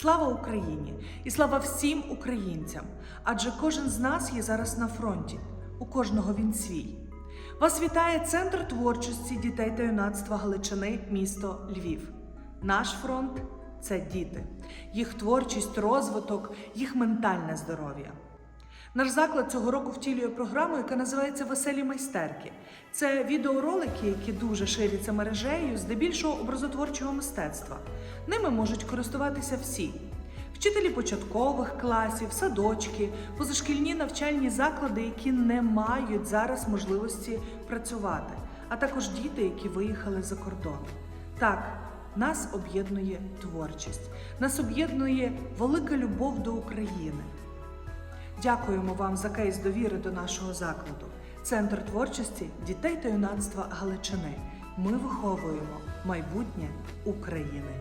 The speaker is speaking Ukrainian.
Слава Україні і слава всім українцям! Адже кожен з нас є зараз на фронті, у кожного він свій. Вас вітає Центр творчості дітей та юнацтва Галичини, місто Львів. Наш фронт це діти, їх творчість, розвиток, їх ментальне здоров'я. Наш заклад цього року втілює програму, яка називається Веселі майстерки. Це відеоролики, які дуже ширяться мережею, здебільшого образотворчого мистецтва. Ними можуть користуватися всі: вчителі початкових класів, садочки, позашкільні навчальні заклади, які не мають зараз можливості працювати, а також діти, які виїхали за кордон. Так, нас об'єднує творчість, нас об'єднує велика любов до України. Дякуємо вам за кейс довіри до нашого закладу. Центр творчості дітей та юнацтва Галичини. Ми виховуємо майбутнє України.